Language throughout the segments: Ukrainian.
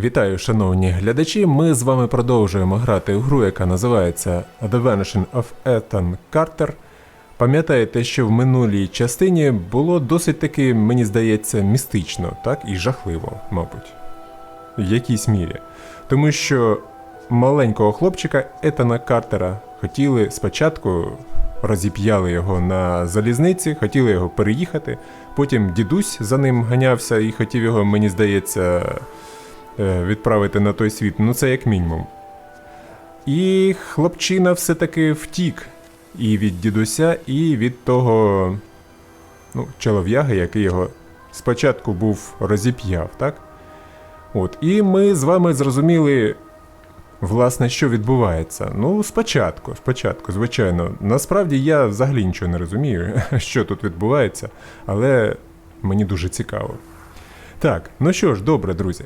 Вітаю, шановні глядачі. Ми з вами продовжуємо грати у гру, яка називається The Vanishing of Ethan Carter. Пам'ятаєте, що в минулій частині було досить таки, мені здається, містично, так і жахливо, мабуть, в якійсь мірі. Тому що маленького хлопчика Етана Картера хотіли спочатку розіп'яли його на залізниці, хотіли його переїхати. Потім дідусь за ним ганявся і хотів його, мені здається, відправити на той світ. Ну, це як мінімум. І хлопчина все-таки втік і від дідуся, і від того ну, чолов'яги, який його спочатку був розіп'яв, так? От, і ми з вами зрозуміли, власне, що відбувається. Ну, спочатку, спочатку, звичайно. Насправді я взагалі нічого не розумію, що тут відбувається, але мені дуже цікаво. Так, ну що ж, добре, друзі.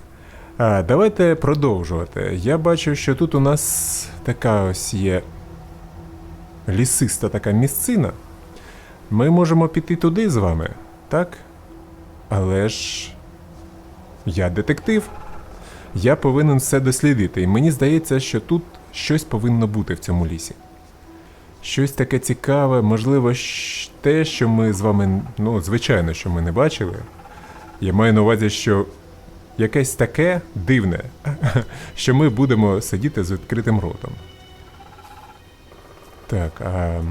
А, давайте продовжувати. Я бачу, що тут у нас така ось є лісиста така місцина. Ми можемо піти туди з вами, так? Але ж я детектив. Я повинен все дослідити, і мені здається, що тут щось повинно бути в цьому лісі. Щось таке цікаве, можливо, те, що ми з вами, ну, звичайно, що ми не бачили. Я маю на увазі, що якесь таке дивне, що ми будемо сидіти з відкритим ротом. Так, а.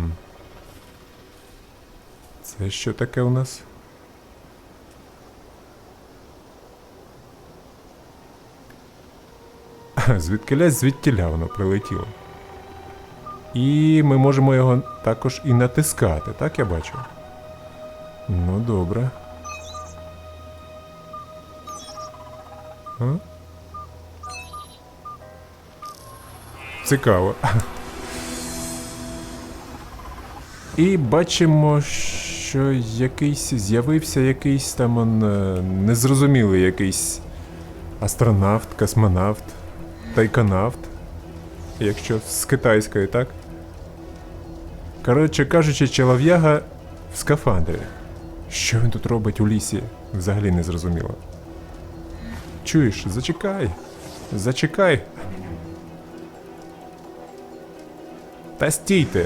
Це що таке у нас? Звідкилясь звідтіля воно прилетіло. І ми можемо його також і натискати, так я бачу? Ну, добре. А? Цікаво. І бачимо, що якийсь з'явився якийсь там он, е, незрозумілий якийсь астронавт, космонавт, тайконавт, якщо з китайської, так? Коротше кажучи, чолов'яга в скафандрі. Що він тут робить у лісі? Взагалі не зрозуміло. Чуєш, зачекай. Зачекай. Та стійте.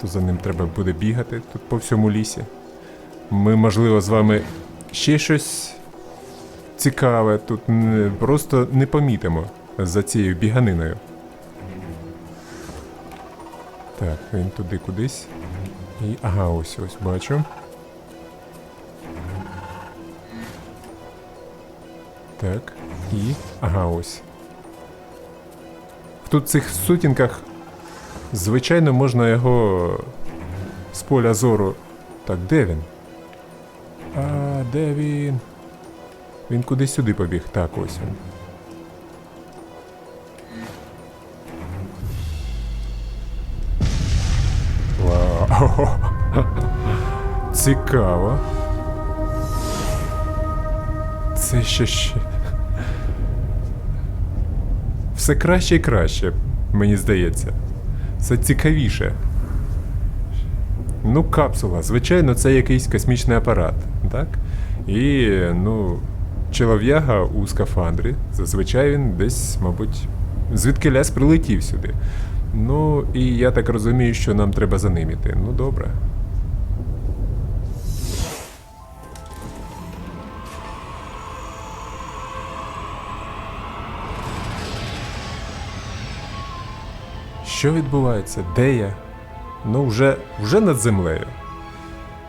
То за ним треба буде бігати тут по всьому лісі. Ми, можливо, з вами ще щось цікаве тут просто не помітимо за цією біганиною. Так, він туди кудись. І. Ага, ось ось бачу. Так. І. Ага, ось. В тут цих сутінках, звичайно, можна його з поля зору. Так, де він? А, де він? Він кудись сюди побіг. Так, ось він. Вау. Цікаво. Це ще ще. Все краще і краще, мені здається. Все цікавіше. Ну, капсула. Звичайно, це якийсь космічний апарат, так? І, ну, чолов'яга у скафандрі. Зазвичай він десь, мабуть, звідки ляс прилетів сюди. Ну, і я так розумію, що нам треба за ним іти. Ну, добре. Що відбувається? Де я? Ну, вже, вже над землею.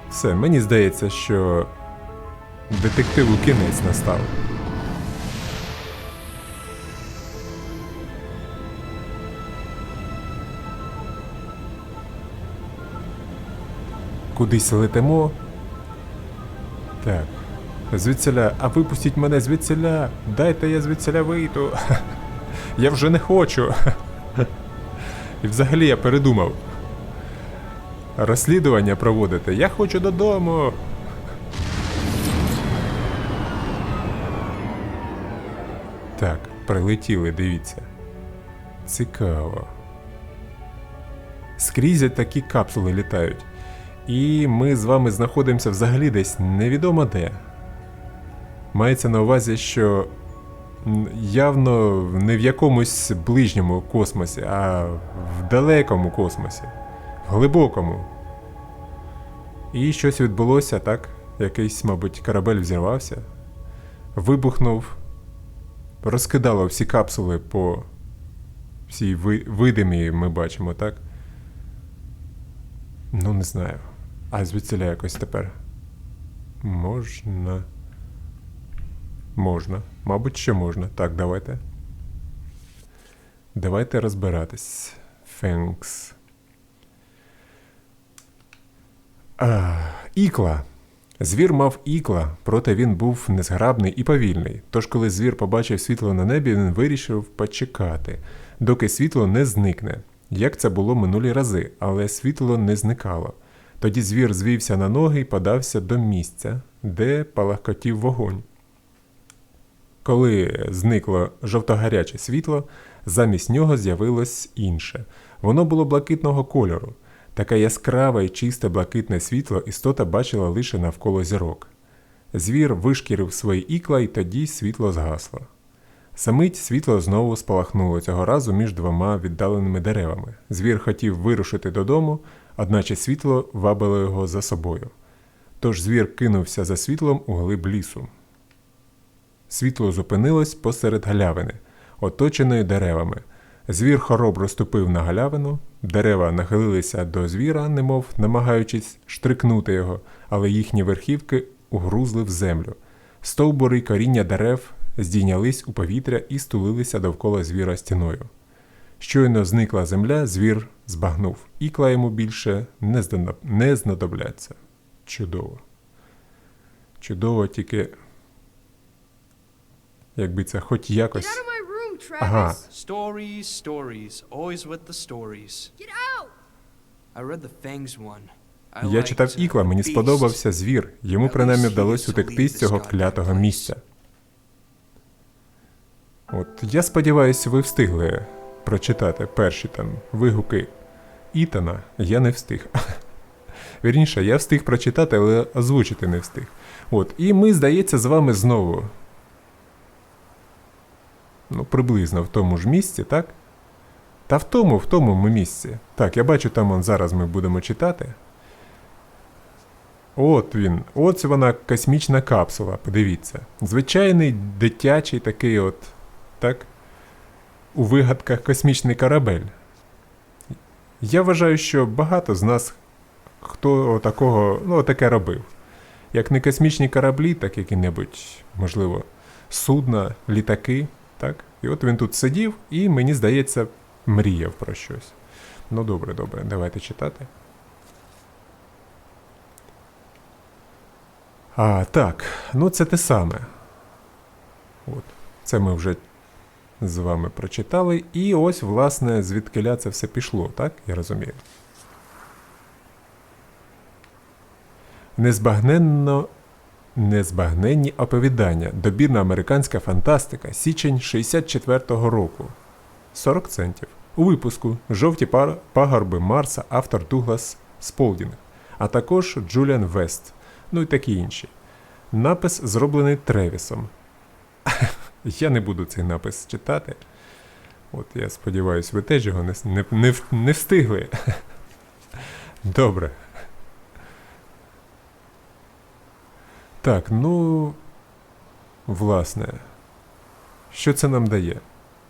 Все, мені здається, що детективу кінець настав. Кудись летимо. Так. Звідсіля, а випустіть мене звідсіля. Дайте я звідсіля вийду. Я вже не хочу. І взагалі я передумав. Розслідування проводити. Я хочу додому. Так, прилетіли, дивіться. Цікаво. Скрізь такі капсули літають. І ми з вами знаходимося взагалі десь невідомо де. Мається на увазі, що явно не в якомусь ближньому космосі, а в далекому космосі, в глибокому. І щось відбулося, так? Якийсь, мабуть, корабель взірвався, вибухнув, розкидало всі капсули по всій ви- видимі, ми бачимо, так? Ну, не знаю. А звідсіля якось тепер. Можна. Можна. Мабуть, що можна. Так, давайте. Давайте розбиратись. Thanks. А, ікла. Звір мав ікла, проте він був незграбний і повільний. Тож, коли звір побачив світло на небі, він вирішив почекати, доки світло не зникне, як це було минулі рази, але світло не зникало. Тоді звір звівся на ноги і подався до місця, де палахкотів вогонь. Коли зникло жовтогаряче світло, замість нього з'явилось інше. Воно було блакитного кольору. Таке яскраве і чисте блакитне світло істота бачила лише навколо зірок. Звір вишкірив свої ікла, і тоді світло згасло. Самить світло знову спалахнуло цього разу між двома віддаленими деревами. Звір хотів вирушити додому, одначе світло вабило його за собою. Тож звір кинувся за світлом у глиб лісу. Світло зупинилось посеред галявини, оточеної деревами. Звір хоробро ступив на галявину, дерева нахилилися до звіра, немов намагаючись штрикнути його, але їхні верхівки угрузли в землю. Стовбури й коріння дерев здійнялись у повітря і стулилися довкола звіра стіною. Щойно зникла земля, звір збагнув. Ікла йому більше не, знадобляться. Чудово. Чудово, тільки. Якби це хоч якось. Ага. Stories, stories, always with the stories. Get out! I read the Fangs one. Я читав ікла, мені сподобався звір. Йому принаймні вдалося утекти з цього клятого місця. От я сподіваюся, ви встигли прочитати перші там вигуки Ітана. Я не встиг. Вірніше, я встиг прочитати, але озвучити не встиг. От, і ми, здається, з вами знову. Ну, приблизно в тому ж місці, так? Та в тому, в тому ми місці. Так, я бачу, там он зараз ми будемо читати. От він, от вона космічна капсула, подивіться. Звичайний дитячий такий от, так? У вигадках космічний корабель. Я вважаю, що багато з нас хто такого, ну, таке робив. Як не космічні кораблі, так які-небудь, можливо, судна, літаки, так? І от він тут сидів і, мені здається, мріяв про щось. Ну, добре, добре, давайте читати. А, так, ну це те саме. От, це ми вже з вами прочитали. І ось, власне, звідкиля це все пішло, так? Я розумію. Незбагненно. Незбагненні оповідання. Добірна американська фантастика. Січень 64-го року. 40 центів. У випуску Жовті пагорби Марса автор Дуглас Сполдінг, а також Джуліан Вест, ну і такі інші. Напис зроблений Тревісом. Я не буду цей напис читати. От я сподіваюся, ви теж його не, не, не, не встигли. Добре. Так, ну. Власне. Що це нам дає?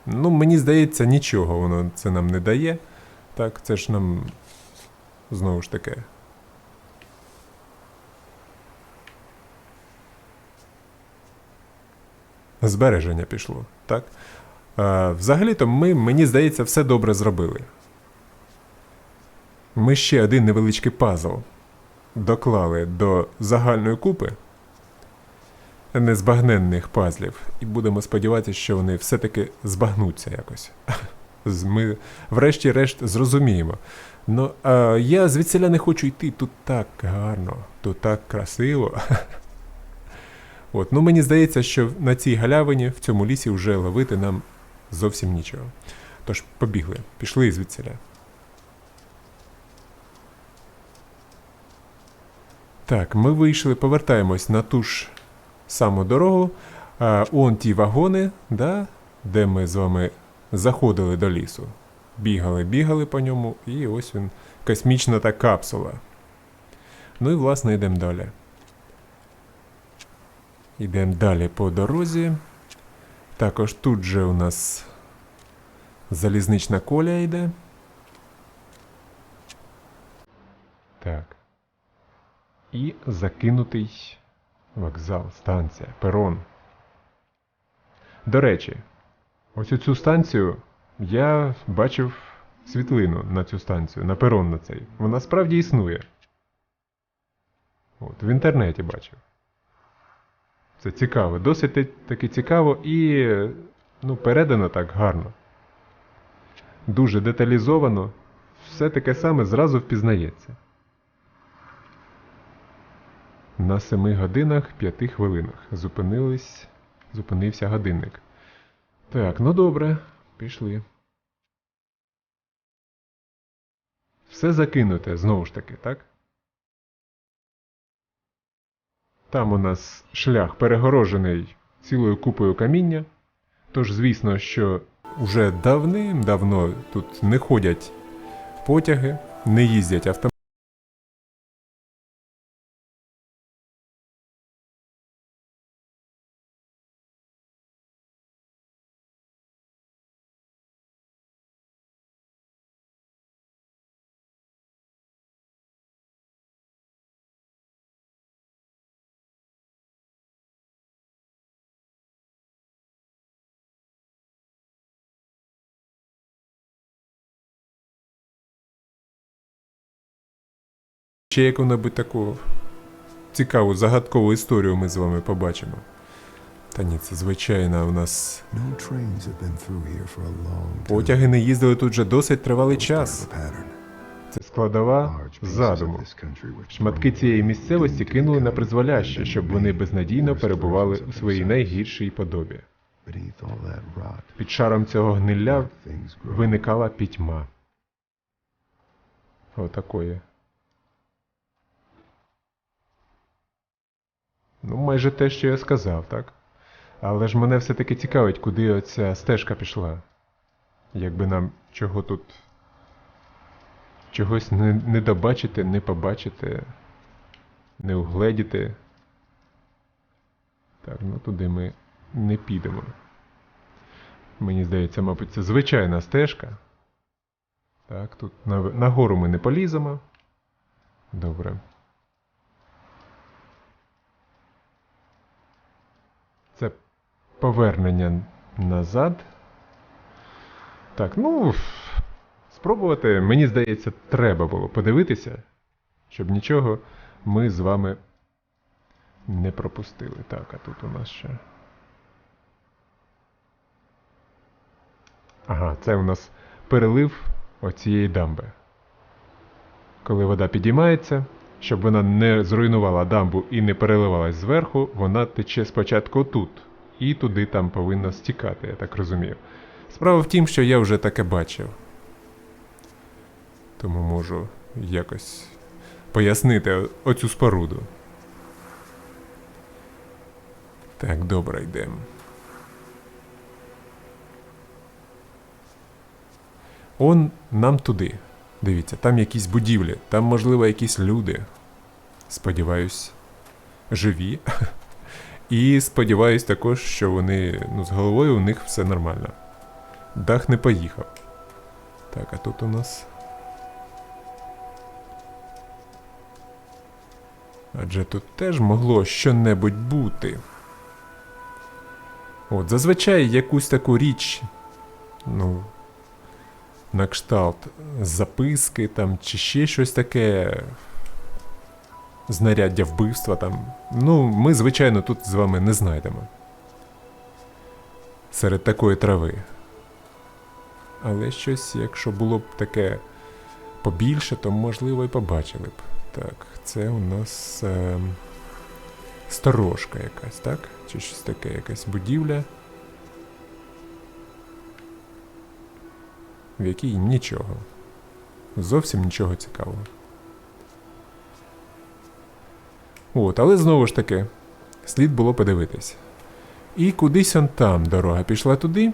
Ну, мені здається, нічого воно це нам не дає. Так, це ж нам знову ж таки. Збереження пішло, так? Взагалі-то ми, мені здається, все добре зробили. Ми ще один невеличкий пазл доклали до загальної купи незбагненних пазлів, і будемо сподіватися, що вони все-таки збагнуться якось. Ми, врешті-решт, зрозуміємо. Ну, а я звідсіля не хочу йти, тут так гарно, тут так красиво. От, ну мені здається, що на цій галявині, в цьому лісі, вже ловити нам зовсім нічого. Тож побігли, пішли звідсіля. Так, ми вийшли, повертаємось на ту ж саму дорогу. А, он ті вагони, да, де ми з вами заходили до лісу. Бігали, бігали по ньому, і ось він, космічна та капсула. Ну і власне йдемо далі. Йдемо далі по дорозі. Також тут же у нас залізнична колія йде. Так. І закинутий вокзал, станція, перон. До речі, ось цю станцію я бачив світлину на цю станцію, на перон на цей. Вона справді існує. От, в інтернеті бачив. Це цікаво, досить таки цікаво і ну, передано так гарно. Дуже деталізовано, все таке саме зразу впізнається. На 7 годинах 5 хвилинах зупинились, зупинився годинник. Так, ну добре, пішли. Все закинуте знову ж таки, так? Там у нас шлях перегорожений цілою купою каміння. Тож, звісно, що уже давним-давно тут не ходять потяги, не їздять автомобілі. Ще яку-небудь таку цікаву загадкову історію ми з вами побачимо. Та ні, це звичайно у нас потяги не їздили тут вже досить тривалий час. Це складова задуму. Шматки цієї місцевості кинули на призволяще, щоб вони безнадійно перебували у своїй найгіршій подобі. Під шаром цього гнилля виникала пітьма. Отакої. Ну, майже те, що я сказав, так? Але ж мене все-таки цікавить, куди оця стежка пішла. Якби нам чого тут. Чогось не, не добачити, не побачити, не угледіти. Так, ну туди ми не підемо. Мені здається, мабуть, це звичайна стежка. Так, тут нагору ми не поліземо. Добре. Це повернення назад. Так, ну. Спробувати, мені здається, треба було подивитися, щоб нічого ми з вами не пропустили. Так, а тут у нас ще. Ага, це у нас перелив оцієї дамби. Коли вода підіймається, щоб вона не зруйнувала дамбу і не переливалась зверху, вона тече спочатку тут. І туди там повинна стікати, я так розумію. Справа в тім, що я вже таке бачив. Тому можу якось пояснити оцю споруду. Так, добре, йдемо. Он нам туди. Дивіться, там якісь будівлі, там, можливо, якісь люди. Сподіваюсь, живі. І сподіваюсь також, що вони, ну, з головою у них все нормально. Дах не поїхав. Так, а тут у нас. Адже тут теж могло щонебудь бути. От, зазвичай якусь таку річ, ну, на кшталт записки там чи ще щось таке. Знаряддя вбивства там. Ну, ми, звичайно, тут з вами не знайдемо. Серед такої трави. Але щось, якщо було б таке побільше, то можливо і побачили б. Так, це у нас е, сторожка якась, так? Чи щось таке, якась будівля. В якій нічого. Зовсім нічого цікавого. От, але знову ж таки, Слід було подивитись. І кудись он там дорога пішла туди.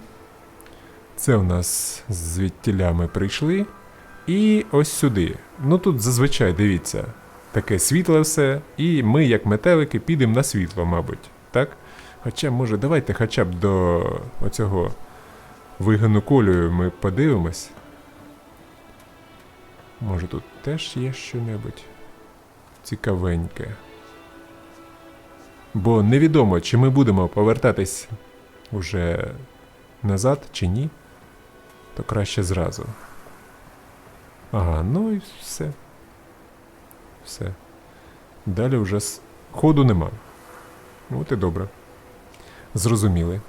Це у нас звідтіля ми прийшли. І ось сюди. Ну тут зазвичай дивіться, таке світле все, і ми, як метелики, підемо на світло, мабуть. Так? Хоча, може, давайте хоча б до оцього вигону колію ми подивимось. Може тут теж є що-небудь цікавеньке. Бо невідомо, чи ми будемо повертатись уже назад, чи ні, то краще зразу. Ага, ну і все. Все. Далі вже ходу нема. От і добре. Зрозуміли.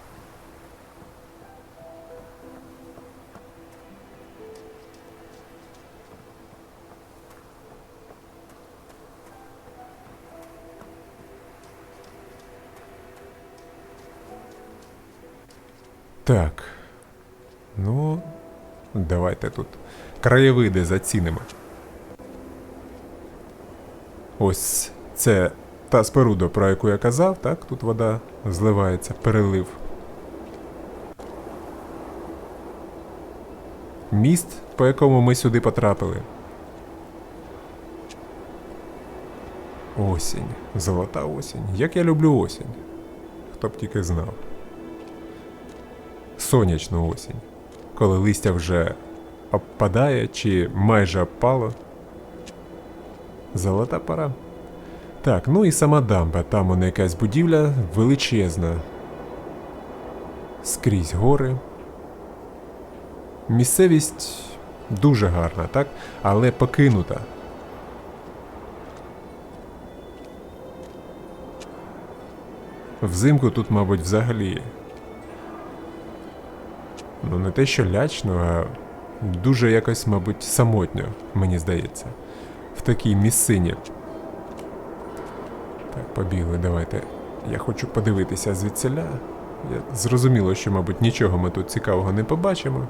Так. Ну, давайте тут краєвиди зацінимо. Ось це та споруда, про яку я казав, так? Тут вода зливається, перелив. Міст, по якому ми сюди потрапили. Осінь. Золота осінь. Як я люблю осінь. Хто б тільки знав. Сонячну осінь. Коли листя вже обпадає чи майже обпало. Золота пора. Так, ну і сама дамба. Там вона якась будівля величезна. Скрізь гори. Місцевість дуже гарна, так? Але покинута. Взимку тут, мабуть, взагалі. Ну, не те, що лячно, а дуже якось, мабуть, самотньо, мені здається. В такій місцині. Так, побігли, давайте. Я хочу подивитися звідсиля. Я зрозуміло, що, мабуть, нічого ми тут цікавого не побачимо.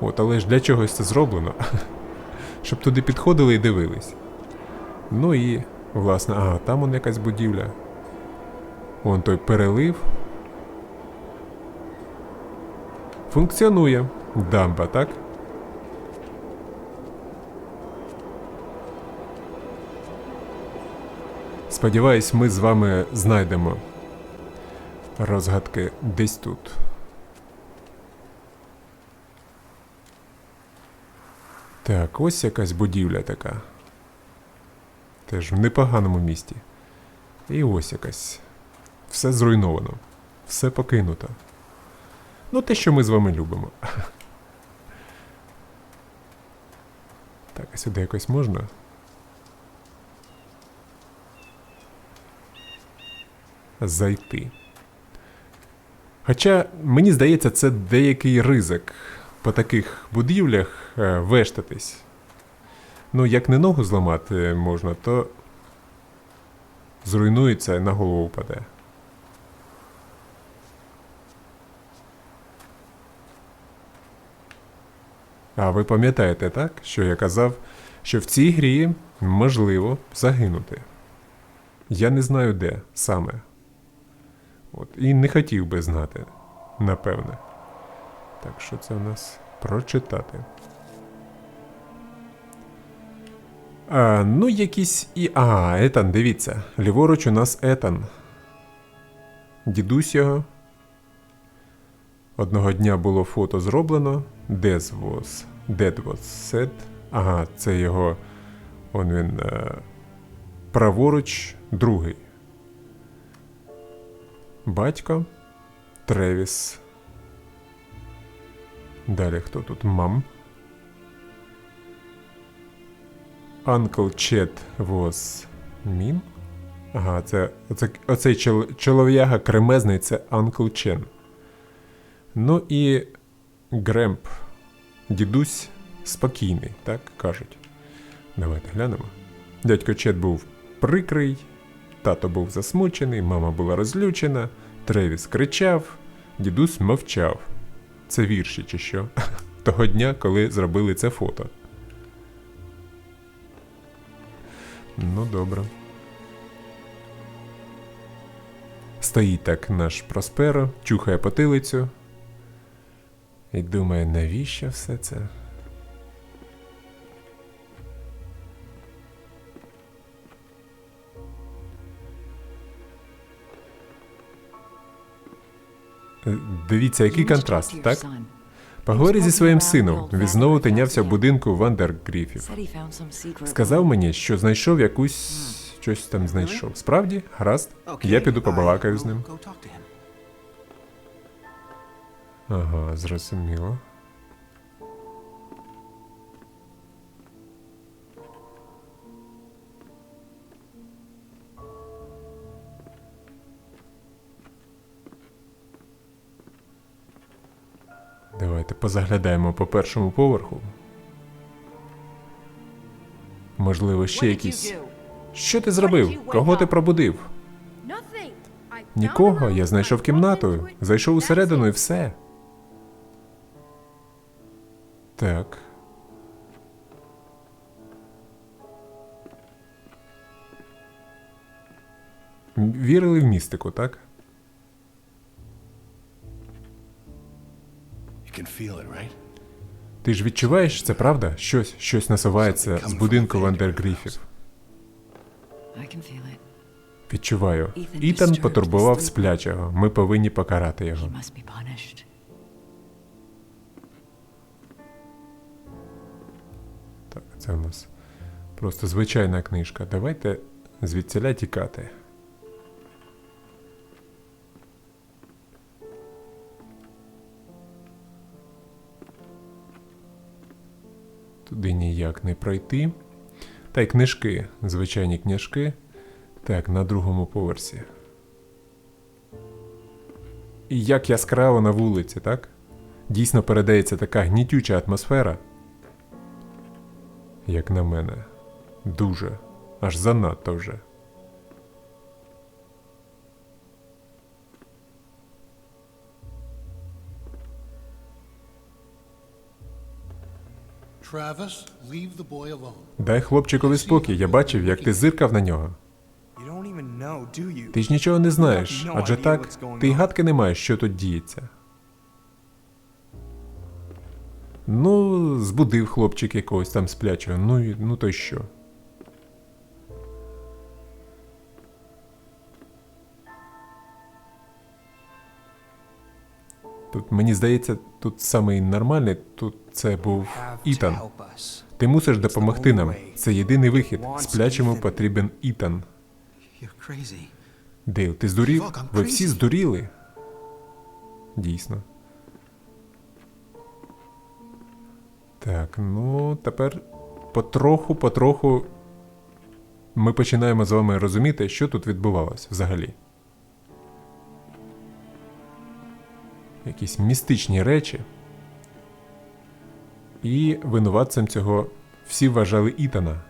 От, але ж для чогось це зроблено. Щоб туди підходили і дивились. Ну і, власне, ага, там он якась будівля. Вон той перелив. Функціонує дамба, так? Сподіваюсь, ми з вами знайдемо розгадки десь тут. Так, ось якась будівля така. Теж в непоганому місті. І ось якась. Все зруйновано. Все покинуто. Ну, те, що ми з вами любимо. Так, а сюди якось можна? Зайти. Хоча, мені здається, це деякий ризик по таких будівлях е, вештатись. Ну, як не ногу зламати можна, то зруйнується на голову впаде. А ви пам'ятаєте, так, що я казав, що в цій грі можливо загинути. Я не знаю де саме. От, і не хотів би знати, напевне. Так, що це у нас прочитати? А, ну, якісь і. А, Етан, дивіться. Ліворуч у нас Етан. Дідусь його. Одного дня було фото зроблено. Death was, Dead was said. Ага, це його. Он він. Е, праворуч, другий. Батько. Тревіс. Далі хто тут? Мам. Uncle Chet was mean. Ага, це, оце, оцей чол, чолов'яга кремезний це Uncle Чен. Ну і Гремп. Дідусь спокійний, так кажуть. Давайте глянемо. Дядько Чет був прикрий, тато був засмучений, мама була розлючена, Тревіс кричав, дідусь мовчав. Це вірші чи що? Того дня, коли зробили це фото. Ну, добре. Стоїть так наш Просперо, чухає потилицю. І думає, навіщо все це? Е, Дивіться, який контраст, так? Поговори зі своїм сином. Він знову тинявся в будинку Вандергріфів. Сказав мені, що знайшов якусь. щось там знайшов. Справді? Гаразд? Я піду побалакаю з ним. Ага, зрозуміло. Давайте позаглядаємо по першому поверху. Можливо, ще якісь. Що ти зробив? Кого ти пробудив? Нікого, я знайшов кімнату, зайшов усередину і все. Так. Вірили в містику, так? You can feel it, right? Ти ж відчуваєш, це правда? Щось, щось насувається з будинку Вандергріфів. Відчуваю. Ітан потурбував сплячого. Ми повинні покарати його. Це у нас просто звичайна книжка. Давайте звідсіля тікати. Туди ніяк не пройти. Та й книжки, звичайні книжки. Так, на другому поверсі. І як яскраво на вулиці, так? Дійсно передається така гнітюча атмосфера. Як на мене. Дуже. Аж занадто вже. Travis, leave the boy alone. Дай хлопчикові спокій, я бачив, як ти зиркав на нього. Ти ж нічого не знаєш, адже так, ти й гадки не маєш, що тут діється. Ну, збудив хлопчик якогось там сплячого, ну, і- ну то що. Тут, мені здається, тут самий нормальний, тут це був Ітан. Ти мусиш допомогти нам. Це єдиний вихід. Сплячому потрібен Ітан. Дейл, ти здурів? Ви всі здуріли? Дійсно. Так, ну тепер потроху, потроху ми починаємо з вами розуміти, що тут відбувалося взагалі. Якісь містичні речі. І винуватцем цього всі вважали Ітана.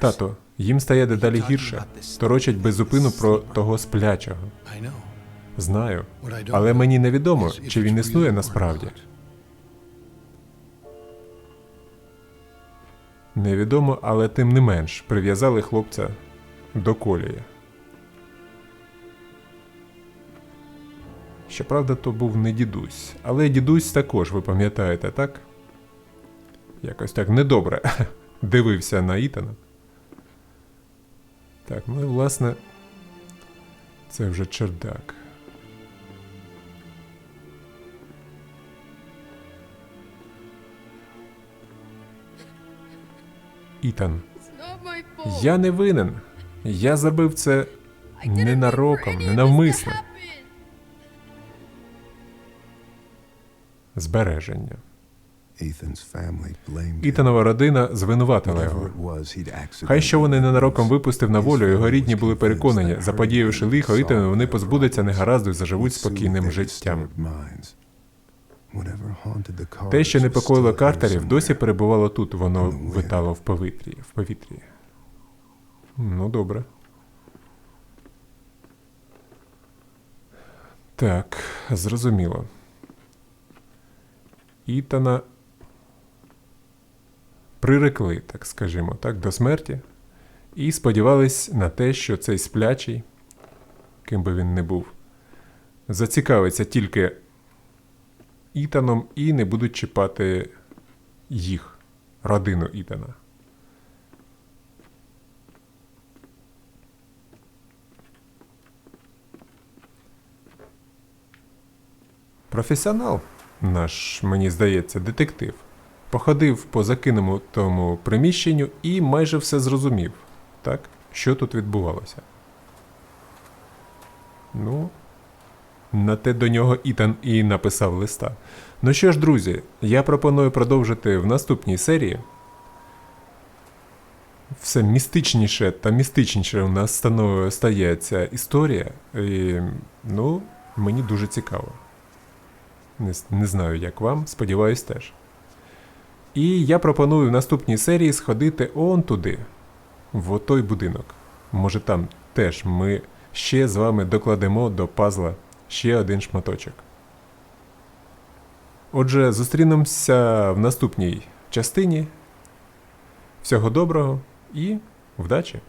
Тато, їм стає дедалі гірше. Торочать беззупину про того сплячого. Знаю. Але мені невідомо, чи він існує насправді. Невідомо, але тим не менш прив'язали хлопця до колії. Щоправда, то був не дідусь. Але дідусь також, ви пам'ятаєте, так? Якось так недобре дивився на Ітана. Так, ну і власне, це вже чердак. Ітан. Я не винен. Я зробив це ненароком, ненавмисно. Збереження. Ітанова родина звинуватила його. Хай що вони ненароком випустив на волю, його рідні були переконані, заподіявши лихо Ітану, вони позбудуться негаразду і заживуть спокійним життям. Те, що непокоїло Картерів, досі перебувало тут, воно витало в повітрі. В повітрі. Ну, добре. Так, зрозуміло. Ітана прирекли, так скажімо, так, до смерті. і сподівались на те, що цей сплячий, ким би він не був, зацікавиться тільки Ітаном і не будуть чіпати їх, родину Ітана. Професіонал, наш, мені здається, детектив, походив по закинутому приміщенню і майже все зрозумів, так, що тут відбувалося. Ну, на те до нього Ітан і написав листа. Ну що ж, друзі, я пропоную продовжити в наступній серії. Все містичніше та містичніше у нас стає ця історія. І, ну, мені дуже цікаво. Не, не знаю, як вам, сподіваюсь, теж. І я пропоную в наступній серії сходити он туди, в той будинок. Може там теж ми ще з вами докладемо до пазла ще один шматочок. Отже, зустрінемося в наступній частині. Всього доброго і вдачі!